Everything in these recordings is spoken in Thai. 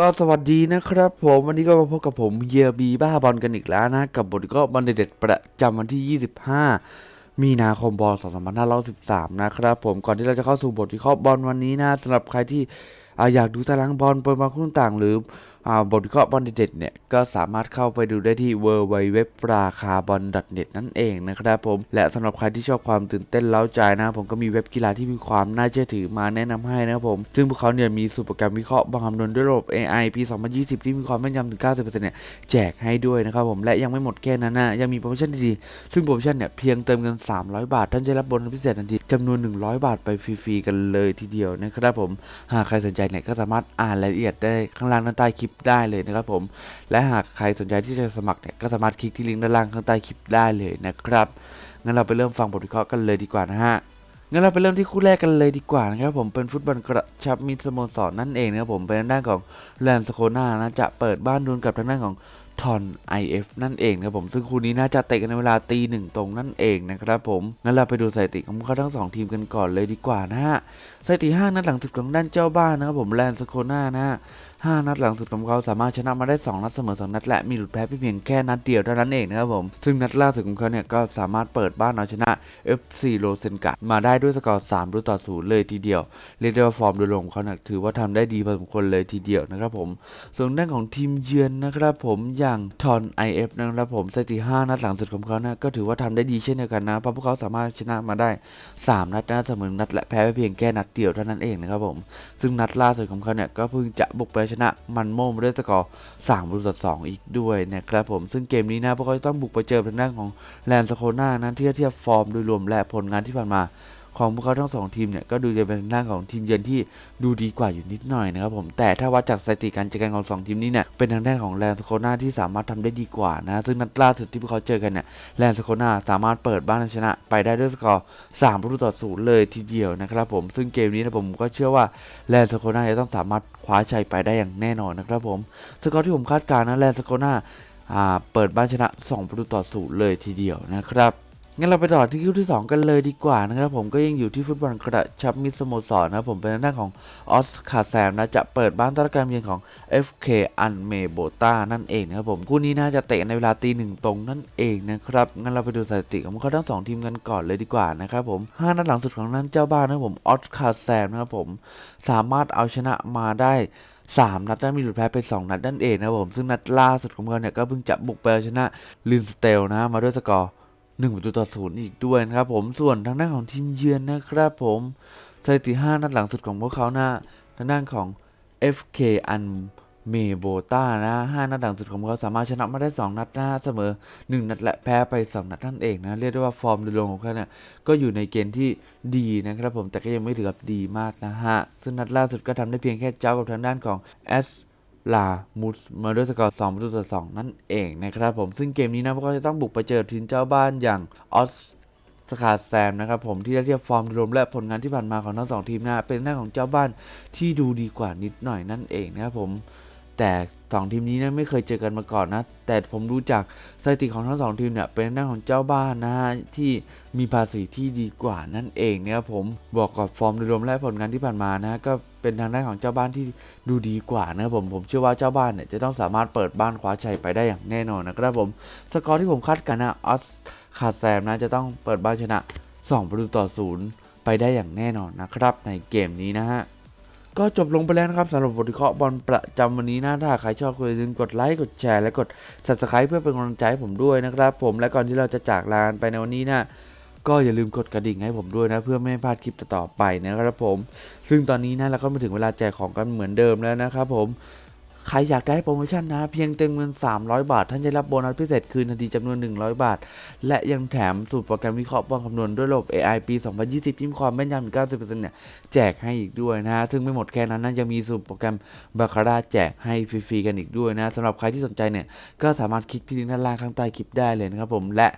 ก็สวัสดีนะครับผมวันนี้ก็มาพบกับผมเยียบีบ้าบอลกันอีกแล้วนะ กับบทก็บอลเด็ดประจำวันที่ 25 มีนาคมบอล2513 นะครับผมก่อนที่เราจะเข้าสู่บทวิเคราะห์บอลวันนี้นะสำหรับใครที่อยากดูตารางบอลเปิดมาคู่ต่างหรือ บทวิเคราะห์บอลเด็ดเนี่ยก็สามารถเข้าไปดูได้ที่ w w w ราคาบอล .net นั่นเองนะครับผม และสำหรับใครที่ชอบความตื่นเต้นเล้าใจนะผมก็มีเว็บกีฬาที่มีความน่าเชื่อถือมาแนะนำให้นะครับผม ซึ่งพวกเขาเนี่ยมีสูตรโปรแกรมวิเคราะห์บางคำนวณด้วยระบบ AI ปี 2020 ที่มีความแม่นยำถึง 90%เนี่ยแจกให้ด้วยนะครับผม และยังไม่หมดแค่นั้นนะยังมีโปรโมชั่นดีๆ ซึ่งโปรโมชั่นเนี่ยเพียงเติมเงิน 300 บาท ท่านจะรับโบนัสพิเศษทันทีจำนวน 100 บาทไปฟรีๆกันเลยทีเดียวนะครับผมหากใครสนใจเนี่ยก็สามารถอ่านรายละเอียดได้ข้างล่างด้านใต้คลิปได้เลยนะครับผม และหากใครสนใจที่จะสมัครเนี่ยก็สามารถคลิกที่ลิงก์ด้านล่างข้างใต้คลิปได้เลยนะครับงั้นเราไปเริ่มฟังบทวิเคราะห์กันเลยดีกว่านะฮะงั้นเราไปเริ่มที่คู่แรกกันเลยดีกว่านะครับผมเป็นฟุตบอลกระชับมิตรสโมสรนั่นเองนะครับผมเป็นด้านของแลนสโคนานะจะเปิดบ้านดวลกับทางด้านของทอน IF นั่นเองนะครับผมซึ่งคู่นี้น่าจะเตะกันในเวลาตีหนึ่งตรงนั่นเองนะครับผมงั้นเราไปดูสถิติของพวกเขาทั้งสองทีมกันก่อนเลยดีกว่านะฮะสถิติห้านัดหลังสุดของด้านเจ้าบ้านนะครับผมแลนสโคนานะฮะห้านัดหลังสุดของเขาสามารถชนะมาได้ 2 นัดเสมอ 2 นัดและมีหลุดแพ้เพียงแค่นัดเดียวเท่านั้นเองนะครับผม ซึ่งนัดล่าสุดของเขาเนี่ยก็สามารถเปิดบ้านเอาชนะ FC โรเซนกะมาได้ด้วยสกอร์3ประตูต่อ0เลยทีเดียว เรียกได้ว่าฟอร์มโดยรวมของเขาเนี่ยถือว่าทำได้ดีพอสมควรเลยทีเดียวนะครับผม ส่วนด้านของทีมเยือนนะครับผมอย่างทอน IF นะครับผมสถิติ5นัดหลังสุดของเขาเนะก็ถือว่าทำได้ดีเช่นเดียวกันนะเพราะพวกเขาสามารถชนะมาได้ 3 นัดนะเสมอนัดและแพ้เพียงแค่นัดเดียวเท่านั้นเองนะครับผมซึ่งนัดล่าสุดของเขาเนี่ยก็เพิ่งจะบุกไปชนะมันโม่มด้วยสกอร์3ประตูต่อสอีกด้วยนะครับผมซึ่งเกมนี้นะพวกเขาจะต้องบุกไปเจอทางด้านของแลนสโคนานะที่เทียบฟอร์มโดยรวมและผลงานที่ผ่านมา ของพวกเขาทั้งสองทีมเนี่ยก็ดูจะเป็นทางด้าของทีมเยือนที่ดูดีกว่าอยู่นิดหน่อยนะครับผมแต่ถ้าวัดจากสถิติการเจอกันของสองทีมนี้เนี่ยเป็นทางด้านของแลนสโคนาที่สามารถทำได้ดีกว่านะซึ่งนัดล่าสุดที่พวกเขาเจอกันเนี่ยแลนสโคนาสามารถเปิดบ้านชนะ ไปได้ด้วยสกอร์3ประตูต่อศูนย์เลยทีเดียวนะครับผมซึ่งเกมนี้นะผมก็เชื่อว่าแลนสโคนาจะต้องสามารถคว้าชัยไปได้อย่างแน่นอนนะครับผมสกอร์ที่ผมคาดการณ์นะแลนสโคนาอ่าเปิดบ้านชนะ 2 ประตูต่อศูนย์เลยทีเดียวนะครับ งั้นเราไปต่อที่คู่ที่ 2 กันเลยดีกว่านะครับผมก็ยังอยู่ที่ฟุตบอลกระชับมิตรสโมสรนะครับผมเป็นทางด้าของออสคาแซมนะจะเปิดบ้านต้อนรับการเยือนของ FK อันเมโบตานั่นเองนะครับผมคู่นี้น่าจะเตะในเวลาตีหนึ่งตรงนั่นเองนะครับงั้นเราไปดูสถิติของพวกเขาทั้งสองทีมกันก่อนเลยดีกว่านะครับผมห้านัดหลังสุดของนั้นเจ้าบ้านนะครับผมออสคาแซมนะครับผมสามารถเอาชนะมาได้3 นัดได้มีหลุดแพ้ไป 2 นัดนั่นเองนะครับผมซึ่งนัดล่าสุดของเขาเนี่ยก็เพิ่งจะบุกไปเอาชนะลินสเตลนะมาด้วยสกอร์ 1ประตูต่อศูนย์อีกด้วยนะครับผมส่วนทางด้านของทีมเยือนนะครับผมสถิติ5นัดหลังสุดของพวกเขาหนะทางด้านของ FK อันเมโบต้านะ5นัดหลังสุดของเขาสามารถชนะมาได้ 2 นัดนะเสมอ 1 นัดและแพ้ไป 2 นัดนั่นเองนะ เรียกได้ว่าฟอร์มโดยรวมของเขาเนี่ยก็อยู่ในเกณฑ์ที่ดีนะครับผมแต่ก็ยังไม่ถือกับดีมากนะฮะ ซึ่งนัดล่าสุดก็ทำได้เพียงแค่เจ้ากับทางด้านของแอส ลามูสมาด้วยสกอร์สองประตูต่อสองนั่นเองนะครับผมซึ่งเกมนี้นะพวกเขาจะต้องบุกไปเจอทีมเจ้าบ้านอย่างออสสคาแซมนะครับผมที่ได้เทียบฟอร์มรวมและผลงานที่ผ่านมาของทั้งสองทีมนะเป็นหน้าของเจ้าบ้านที่ดูดีกว่านิดหน่อยนั่นเองนะครับผมแต่ สองทีมนี้นะไม่เคยเจอกันมาก่อนนะ แต่ผมรู้จากสถิติของทั้งสองทีมเนี่ยเป็นหน้าของเจ้าบ้านนะฮะที่มีภาษีที่ดีกว่านั่นเองนะครับผมบอกกับฟอร์มโดยรวมและผลงานที่ผ่านมานะก็เป็นทางด้านของเจ้าบ้านที่ดูดีกว่านะครับผมผมเชื่อว่าเจ้าบ้านเนี่ยจะต้องสามารถเปิดบ้านคว้าชัยไปได้อย่างแน่นอนนะครับผมสกอร์ที่ผมคาดกันนะออสคาแซมนะจะต้องเปิดบ้านชนะ2ประตูต่อศูนย์ไปได้อย่างแน่นอนนะครับในเกมนี้นะฮะ ก็จบลงไปแล้วนะครับสำหรับบทวิเคราะห์บอลประจำวันนี้นะถ้าใครชอบก็อย่าลืมกดไลค์กดแชร์และกด subscribe เพื่อเป็นกำลังใจให้ผมด้วยนะครับ ผมและก่อนที่เราจะจากลานไปในวันนี้นะก็อย่าลืมกดกระดิ่งให้ผมด้วยนะเพื่อไม่ให้พลาดคลิปต่อไปนะครับผม ซึ่งตอนนี้นะเราก็มาถึงเวลาแจกของกันเหมือนเดิมแล้วนะครับผม ใครอยากได้โปรโมชั่นนะ เพียงเติมเงิน 300 บาท ท่านจะรับโบนัสพิเศษคืนทันทีจำนวน 100 บาท และยังแถมสูตรโปรแกรมวิเคราะห์บอลคำนวณด้วยระบบ AI ปี 2020ที่มีความแม่นยำถึง90%เนี่ยแจกให้อีกด้วยนะ ซึ่งไม่หมดแค่นั้นนะยังมีสูตรโปรแกรมบาคาร่าแจกให้ฟรีๆกันอีกด้วยนะสำหรับใครที่สนใจเนี่ยก็สามารถคลิกที่ลิงก์ด้านล่างข้างใต้คลิปได้เลยนะครับผมและ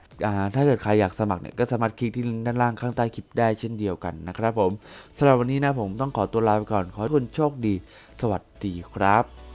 ถ้าเกิดใครอยากสมัครเนี่ยก็สามารถคลิกที่ลิงก์ด้านล่างข้างใต้คลิปได้เช่นเดียวกันนะครับผมสำหรับวันนี้นะผมต้องขอตัวลาไปก่อนขอให้ทุกคนโชคดี สวัสดีครับ